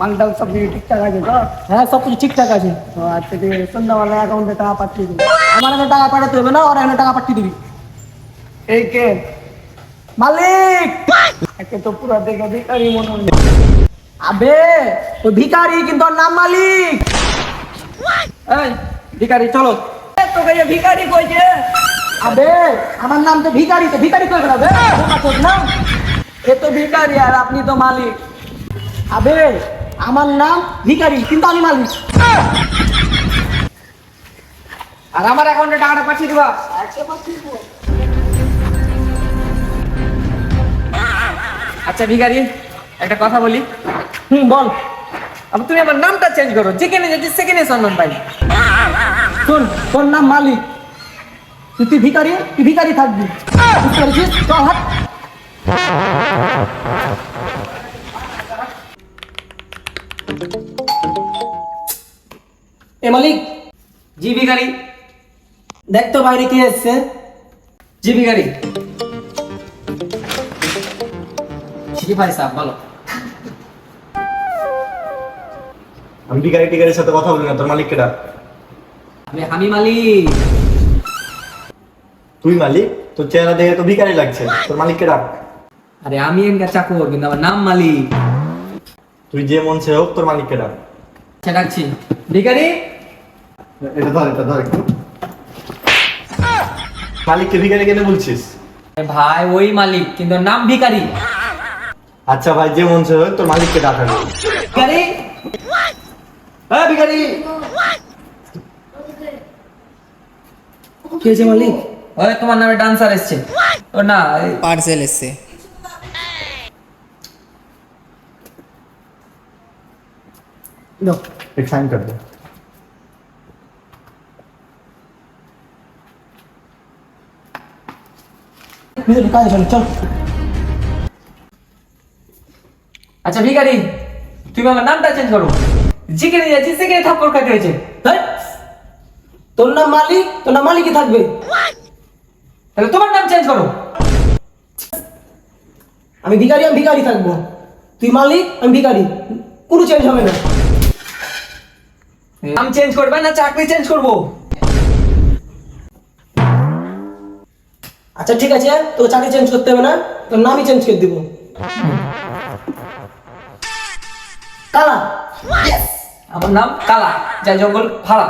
মালটাল সব কিছু ঠিকঠাক আছে তো? হ্যাঁ সব কিছু ঠিকঠাক আছে। ও আচ্ছা ঠিক আছে। সন্ধ্যাবেলা অ্যাকাউন্টে টাকা পাঠিয়ে দিবি। আমার এখানে টাকা পাঠাতে হবে না ওর এখানে টাকা পাঠিয়ে দিবি। এই কে? মালিক! একে তো পুরো দেখে ভিকারি মনে হয়। আবে ওই ভিখারি কিন্তু ওর নাম মালিক। এই ভিখারি চলো। তোকে যে ভিকারি কইছে? আবে আমার নাম তো ভিখারি তো ভিখারি কই বেড়াবে বোকা চোদ না? এ তো ভিকারি আর আপনি তো মালিক। আবে আমার নাম ভিকারি কিন্তু আমি মালিক। আর আমার অ্যাকাউন্টে টাকাটা পাঠিয়ে দিবা। আচ্ছা ভিখারি, একটা কথা বলি। হুম, বল। আবার তুমি আমার নামটা চেঞ্জ করো। যেখানে যেটি সেখানে সম্মান পাই। শোন, তোর নাম মালিক। তুই ভিখারি? তুই ভিখারি থাকবি। চল হাত এ মালিক। জি ভিখারি দেখ তো বাইরে কে এসছে জি ভিখারি জি ভাই সাহেব বলো আমি ভিকারি টিকারির সাথে কথা বলি না? তোর মালিককে ডাক আমি আমি মালিক। তুই মালিক? তোর চেহারা দেখে তো ভিকারি লাগছে। তোর মালিককে ডাক আরে আমি এনকার চাকর কিন্তু আমার নাম মালিক। তুই যে মন সে হোক তোর মালিককে ডাক আচ্ছা ডাকছি ভিখারি। এটা ধর এটা ধর একটু। মালিককে ভিখারি কেন বলছিস? ভাই ওই মালিক কিন্তু নাম ভিখারি। আচ্ছা ভাই যে মন চায় তোর মালিককে ডাকা। ভিখারি? হ্যাঁ ভিখারি! কে যে মালিক? ওই তোমার নামে ডান্সার এসছে। ও না পার্সেল এসছে। নো এক সাইন কর দাও নিজের কাজে চল চল। আচ্ছা ভিখারি তুমি আমার নামটা চেঞ্জ করো। যেখানে যাচ্ছি সেখানে থাপ্পড় খাইতে হয়েছে! তোর নাম মালিক তোর নাম মালিকই থাকবে। তাহলে তোমার নাম চেঞ্জ করো। আমি ভিখারি আমি ভিখারি থাকব। তুই মালিক আমি ভিখারি। কোনো চেঞ্জ হবে না। নাম চেঞ্জ করবে না চাকরি চেঞ্জ করব। আচ্ছা ঠিক আছে তোকে চাকরি চেঞ্জ করতে হবে না তোর নামই চেঞ্জ করে দিব। কালা। আমার নাম কালা যাই জঙ্গল ভাড়া